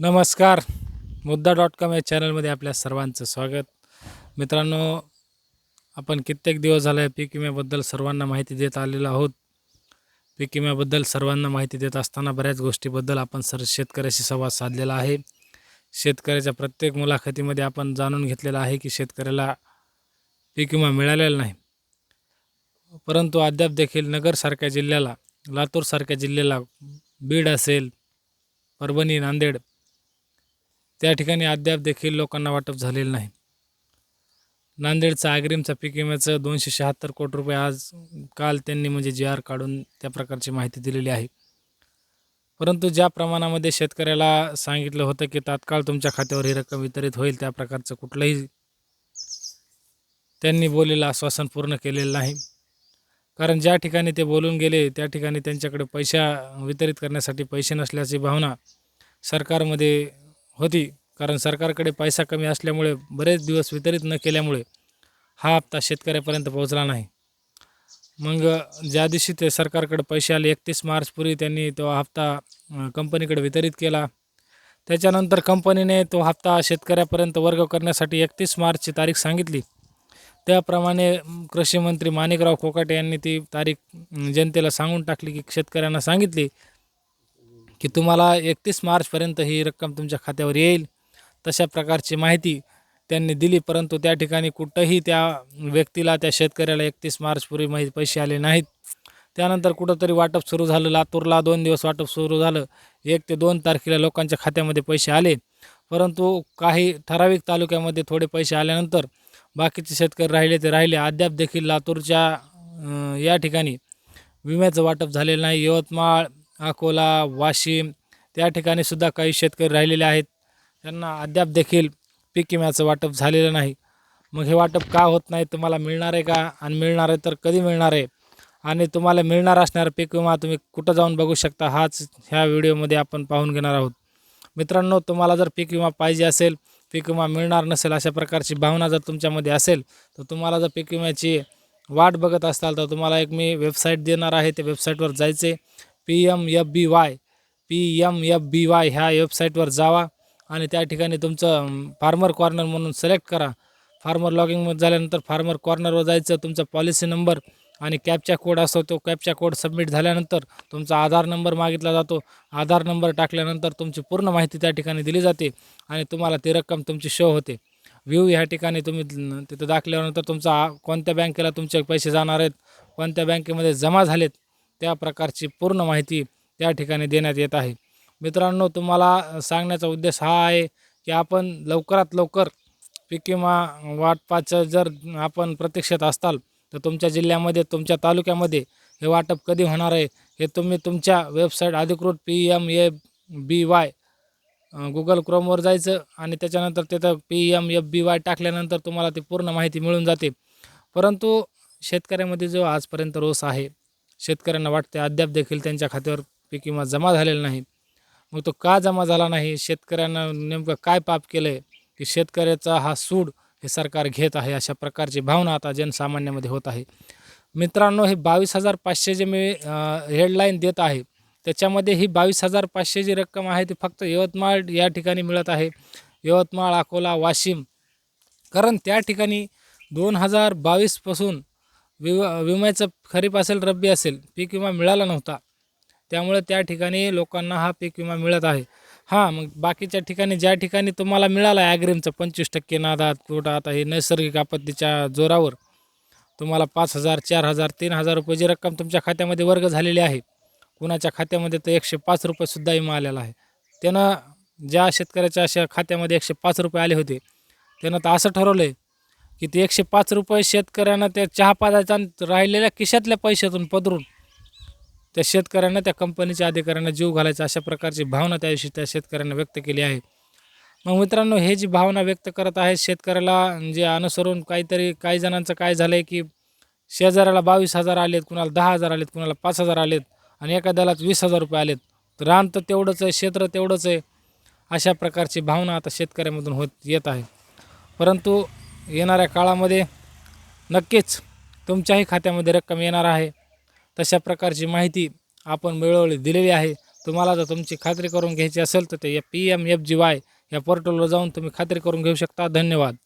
नमस्कार. मुद्दा dot com या चॅनलमध्ये आपल्या सर्वांचं स्वागत. मित्रांनो आपण कित्येक दिवस झाले पीक विम्याबद्दल सर्वांना माहिती देत आलेलो आहोत. पीक विम्याबद्दल सर्वांना माहिती देत असताना बऱ्याच गोष्टीबद्दल आपण सर शेतकऱ्याशी संवाद साधलेला आहे. शेतकऱ्याच्या प्रत्येक मुलाखतीमध्ये आपण जाणून घेतलेलं आहे की शेतकऱ्याला पीक विमा मिळालेला नाही. परंतु अद्याप देखील नगरसारख्या जिल्ह्याला लातूरसारख्या जिल्ह्याला बीड असेल परभणी नांदेड त्या ठिकाणी अद्याप देखील लोकांना वाटप झालेलं नाही. नांदेडचा आग्रीमचा पीक विम्याचं दोनशे शहात्तर कोटी रुपये आज काल त्यांनी म्हणजे जी आर काढून त्या प्रकारची माहिती दिलेली आहे. परंतु ज्या प्रमाणामध्ये शेतकऱ्याला सांगितलं होतं की तात्काळ तुमच्या खात्यावर ही रक्कम वितरित होईल त्या प्रकारचं कुठलंही त्यांनी बोललेलं आश्वासन पूर्ण केलेलं नाही. कारण ज्या ठिकाणी ते बोलून गेले त्या ठिकाणी त्यांच्याकडे पैसा वितरित करण्यासाठी पैसे नसल्याची भावना सरकारमध्ये होती. कारण सरकारकडे पैसा कमी असल्यामुळे बरेच दिवस वितरित न केल्यामुळे हा हप्ता शेतकऱ्यापर्यंत पोहोचला नाही. मग ज्या दिवशी ते सरकारकडे पैसे आले एकतीस मार्चपूर्वी त्यांनी तो हप्ता कंपनीकडे वितरित केला. त्याच्यानंतर कंपनीने तो हप्ता शेतकऱ्यापर्यंत वर्ग करण्यासाठी एकतीस मार्चची तारीख सांगितली. त्याप्रमाणे कृषीमंत्री कृषी मंत्री माणिकराव कोकाटे यांनी ती तारीख जनतेला सांगून टाकली की शेतकऱ्यांना सांगितली की तुम्हाला एकतीस मार्चपर्यंत ही रक्कम तुमच्या खात्यावर येईल. तशा प्रकारची माहिती त्यांनी दिली परंतु त्या ठिकाणी कुठंही त्या व्यक्तीला त्या शेतकऱ्याला एकतीस मार्चपूर्वी माहिती पैसे आले नाहीत. त्यानंतर कुठंतरी वाटप सुरू झालं लातूरला दोन दिवस वाटप सुरू झालं. एक ते दोन तारखेला लोकांच्या खात्यामध्ये पैसे आले. परंतु काही ठराविक तालुक्यामध्ये थोडे पैसे आल्यानंतर बाकीचे शेतकरी राहिले ते राहिले. अद्याप देखील लातूरच्या या ठिकाणी विम्याचं वाटप झालेलं नाही. यवतमाळ अकोला वाशिम त्या ठिकाणी सुद्धा काही शेतकरी राहिलेले आहेत. त्यांना अद्याप देखील पीक विम्याचं वाटप झालेलं नाही. मग हे वाटप का होत नाही? तुम्हाला मिळणार आहे का? आणि मिळणार आहे तर कधी मिळणार आहे? आणि तुम्हाला मिळणार असणारा पीक विमा तुम्ही कुठं जाऊन बघू शकता? हाच ह्या व्हिडिओमध्ये आपण पाहून घेणार आहोत. मित्रांनो तुम्हाला जर पीक विमा पाहिजे असेल पीक विमा मिळणार नसेल अशा प्रकारची भावना जर तुमच्यामध्ये असेल तर तुम्हाला जर पीक विम्याची वाट बघत असाल तर तुम्हाला एक मी वेबसाईट देणार आहे. त्या वेबसाईटवर जायचे P M F B Y P M F B Y ह्या वेबसाईटवर जावा आणि त्या ठिकाणी तुमचं फार्मर कॉर्नर म्हणून सिलेक्ट करा. फार्मर लॉगिंग झाल्यानंतर फार्मर कॉर्नरवर जायचं तुमचा पॉलिसी नंबर आणि कॅपचा कोड असतो तो कॅपचा कोड सबमिट झाल्यानंतर तुमचा आधार नंबर मागितला जातो. आधार नंबर टाकल्यानंतर तुमची पूर्ण माहिती त्या ठिकाणी दिली जाते आणि तुम्हाला ती रक्कम तुमची शो होते. व्ह्यू ह्या ठिकाणी तुम्ही तिथं दाखल्यानंतर तुमचा कोणत्या बँकेला तुमचे पैसे जाणार आहेत कोणत्या बँकेमध्ये जमा झालेत त्या प्रकारची पूर्ण माहिती त्या ठिकाणी देण्यात येत आहे. मित्रांनो तुम्हाला सांगण्याचा उद्देश हा आहे की आपण लवकरात लवकर पीक विमा वाटपाचं जर आपण प्रत्यक्षात असताल तर तुमच्या जिल्ह्यामध्ये तुमच्या तालुक्यामध्ये हे वाटप कधी होणार आहे हे तुम्ही तुमच्या वेबसाईट अधिकृत P M A B Y Google क्रोमवर जायचं आणि त्याच्यानंतर तिथं P M F B Y टाकल्यानंतर तुम्हाला ती पूर्ण माहिती मिळून जाते. परंतु शेतकऱ्यामध्ये जो आजपर्यंत रोष आहे शेतकऱ्यांना वाटते अद्याप देखील त्यांच्या खात्यावर पीक विमा जमा झालेला नाही. मग तो का जमा झाला नाही? शेतकऱ्यांना नेमकं काय पाप केलं आहे की शेतकऱ्याचा हा सूड हे सरकार घेत आहे अशा प्रकारची भावना आता जनसामान्यामध्ये होत आहे. मित्रांनो हे बावीस हजार पाचशे जे मी हेडलाईन देत आहे त्याच्यामध्ये ही बावीस हजार पाचशे जी रक्कम आहे ती फक्त यवतमाळ या ठिकाणी मिळत आहे. यवतमाळ अकोला वाशिम कारण त्या ठिकाणी दोन हजार बावीसपासून विव विम्याचं खरीप असेल रब्बी असेल पीक विमा मिळाला नव्हता. त्यामुळे त्या ठिकाणी लोकांना हा पीक विमा मिळत आहे. हां मग बाकीच्या ठिकाणी ज्या ठिकाणी तुम्हाला मिळाला आहे ॲग्रीमचं पंचवीस टक्के नादात कुठं आता हे नैसर्गिक आपत्तीच्या जोरावर तुम्हाला पाच हजार चार हजार तीन हजार रुपयाची रक्कम तुमच्या खात्यामध्ये वर्ग झालेली आहे. कुणाच्या खात्यामध्ये तर एकशे पाच रुपयेसुद्धा विमा आलेला आहे. त्यानं ज्या शेतकऱ्याच्या अशा खात्यामध्ये एकशे पाच रुपये आले होते त्यानं तर असं ठरवलं आहे की ते एकशे पाच रुपये शेतकऱ्यांना त्या चहा पाण्याचा राहिलेल्या खिशातल्या पैशातून पदरून त्या शेतकऱ्यांना त्या कंपनीच्या अधिकाऱ्यांना जीव घालायचा अशा प्रकारची भावना त्या दिवशी त्या शेतकऱ्यांना व्यक्त केली आहे. मग मित्रांनो हे जी भावना व्यक्त करत आहे शेतकऱ्याला जे अनुसरून काहीतरी काही जणांचं काय झालं आहे की शेजाऱ्याला बावीस हजार आलेत कुणाला दहा हजार आलेत कुणाला पाच हजार आलेत आणि एखाद्याला वीस हजार रुपये आलेत. तर रान तर तेवढंच आहे क्षेत्र तेवढंच आहे अशा प्रकारची भावना आता शेतकऱ्यामधून होत येत आहे. परंतु येणाऱ्या काळामध्ये नक्कीच तुमच्याही खात्यामध्ये रक्कम येणार आहे. तशा प्रकारची माहिती आपण वेळोवेळी दिलेली आहे. तुम्हाला जर तुमची खात्री करून घ्यायची असेल तर ते या P M F G Y या पोर्टलवर जाऊन तुम्ही खात्री करून घेऊ शकता. धन्यवाद.